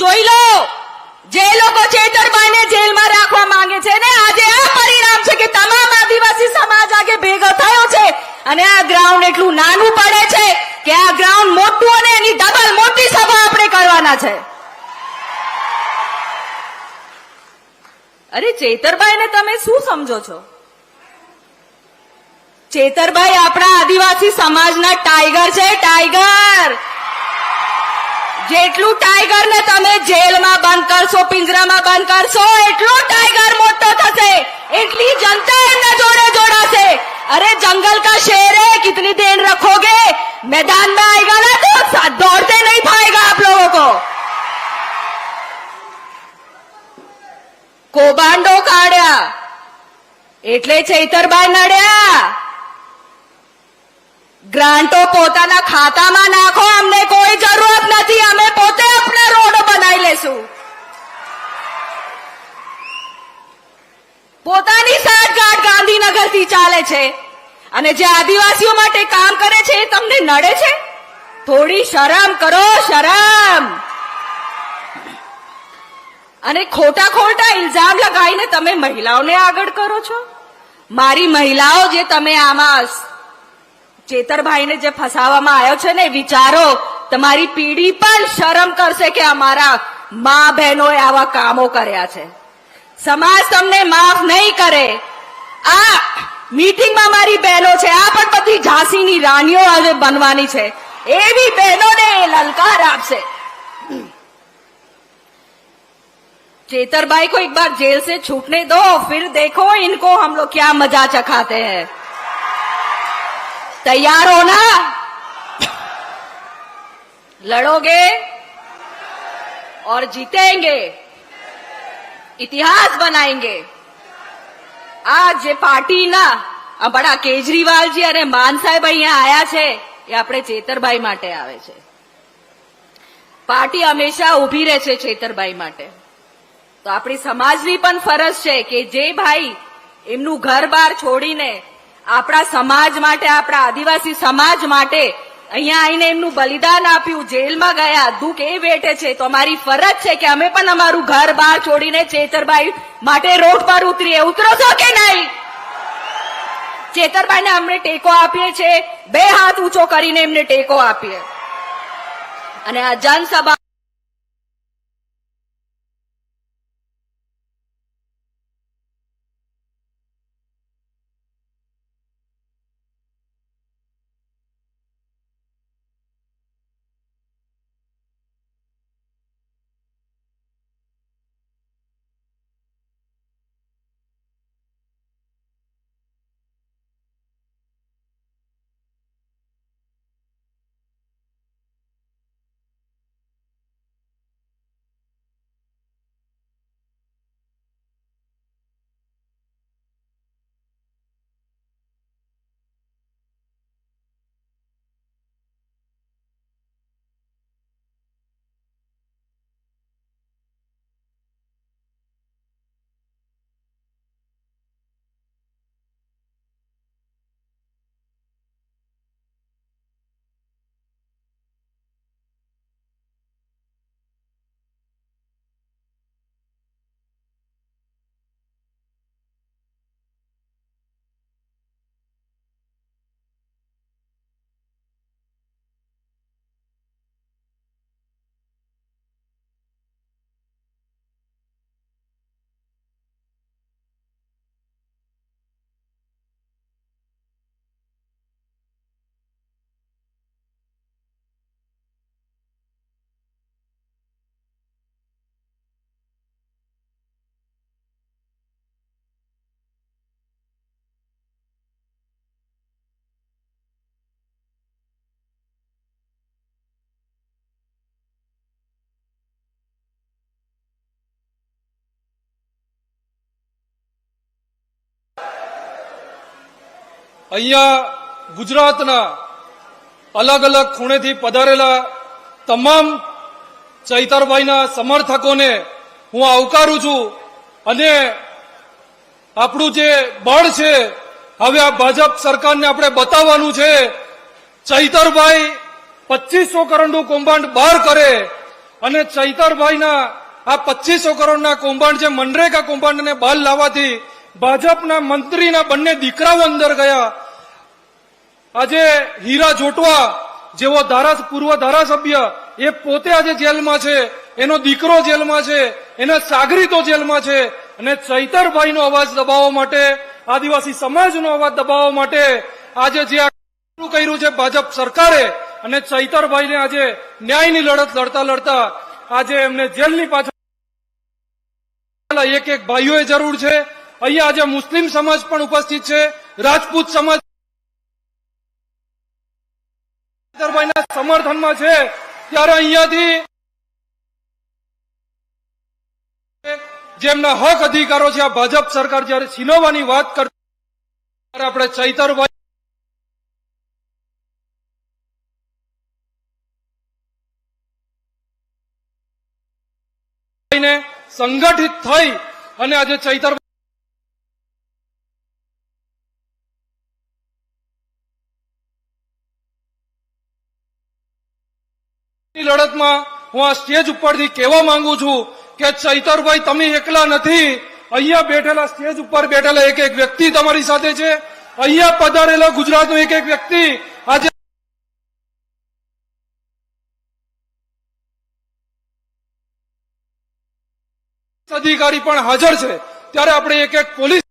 જોઈ લો. જે લોકો છેતરબાઈને જેલમાં રાખવા માંગે છે ને આજે આ પરિણામ છે કે તમામ આદિવાસી સમાજ આગે ભેગો થયો છે. અને આ ગ્રાઉન્ડ એટલું નાનું પડે છે કે આ ગ્રાઉન્ડ મોટું અને એની ડબલ મોટી સભા આપણે કરવાના છે. અરે ચેતરબાઈને તમે શું સમજો છો? ચેતરભાઈ આપણા આદિવાસી સમાજના ટાઈગર છે, ટાઈગર! જેટલું ટાઈગર ને તમે જેલમાં બંધ કરશો પિંજરામાં બંધ કરશો એટલું ટાઈગર મોટો થશે એટલી જનતા એમના જોડે જોડાશે અરે जंगल का शेर है कितनी देर रखोगे मैदान में आएगा ना तो सा- दौड़ते नहीं पाएगा आप लोगों को કૌભાંડો કાઢ્યા એટલે ચૈતરભાઈ નડ્યા ગ્રાન્ટો પોતાના ખાતામાં નાખો, અમને કોઈ જરૂરત નથી, અમે પોતે આપણા રોડ બનાવી લેશું. પોતાની સાઠગાંઠ ગાંધીનગરથી ચાલે છે અને જે આદિવાસીઓ માટે કામ કરે છે એ તમને નડે છે? થોડી શરમ કરો, શરમ! અને ખોટા ખોટા ઇલ્ઝામ લગાવીને તમે મહિલાઓને આગળ કરો છો? મારી મહિલાઓ જે તમે આમાં ચેતરભાઈને જે ફસાવવામાં આવ્યો છે ને વિચારો તમારી પીઢી પણ શરમ કરશે કે અમારા મા બહેનોએ આવા કામો કર્યા છે સમાજ તમને માફ નહીં કરે આ મીટિંગમાં મારી બહેનો છે આ પણ બધી ઝાંસીની રાણીઓ હવે બનવાની છે એવી બહેનોને એ લલકાર આપશે चेतरबाई को एक बार जेल से छूटने दो फिर देखो इनको हम लोग क्या मजा चखाते हैं तैयार हो ना लड़ोगे और जीतेंगे इतिहास बनाएंगे આ જે પાર્ટીના આ બડા કેજરીવાલજી અને માન સાહેબ અહીંયા આયા છે એ આપણે ચેતરભાઈ માટે આવે છે પાર્ટી હંમેશા ઊભી રહે છે ચેતરભાઈ માટે તો આપણી સમાજની પણ ફરજ છે કે જે ભાઈ એમનું ઘર બાર છોડીને આપણા સમાજ માટે, આપણા આદિવાસી સમાજ માટે અહીંયા આવીને એમનું બલિદાન આપ્યું, જેલમાં ગયા, દુઃખ એ વેઠે છે. તો અમારી ફરજ છે કે અમે પણ અમારું ઘર બહાર છોડીને ચેતરભાઈ માટે રોડ પર ઉતરીએ. ઉતરો છો કે નહીં? ચેતરબાઈને અમને ટેકો આપીએ છીએ. બે હાથ ઊંચો કરીને એમને ટેકો આપીએ. અને આ જનસભા અહીંયા ગુજરાતના અલગ અલગ ખૂણેથી પધારેલા તમામ ચૈતરભાઈના સમર્થકોને હું આવકારું છું અને આપણું જે બળ છે, હવે આ ભાજપ સરકારને આપણે બતાવવાનું છે, ચૈતરભાઈ પચીસો કરોડનું કૌભાંડ બહાર કરે અને ચૈતરભાઈના આ પચીસો કરોડના કૌભાંડ જે મનરેગા કૌભાંડને બહાર લાવવાથી ભાજપના મંત્રીના બંને દીકરાઓ અંદર ગયા. આજે હીરા જોટવા જેવો ધારા પૂર્વ ધારાસભ્ય એ પોતે આજે જેલમાં છે, એનો દીકરો જેલમાં છે, એના સાગરીતો જેલમાં છે અને ચૈતરભાઈનો અવાજ દબાવવા માટે, આદિવાસી સમાજનો અવાજ દબાવવા માટે આજે જે કર્યું છે ભાજપ સરકારે અને ચૈતરભાઈને આજે ન્યાયની લડત લડતા લડતા આજે એમને જેલની પાછળ એક એક ભાઈઓએ જરૂર છે. અહીંયા આજે મુસ્લિમ સમાજ પણ ઉપસ્થિત છે, રાજપૂત સમાજ સમર્થનમાં છે, ત્યારે અહીંયાથી જેમના હક અધિકારો છે, આ ભાજપ સરકાર જયારે છીનવવાની વાત કરતી આપણે ચૈતરભાઈ સંગઠિત થઈ અને આજે ચૈતર લડતમાં હું આ સ્ટેજ ઉપરથી કહેવા માંગુ છું કે ચૈતરભાઈ, તમે એકલા નથી. અહીંયા બેઠેલા સ્ટેજ ઉપર બેઠેલા એક એક વ્યક્તિ તમારી સાથે છે. અહીંયા પધારેલા ગુજરાતનો એક એક વ્યક્તિ આજે અધિકારી પણ હાજર છે. ત્યારે આપણે એક એક પોલીસ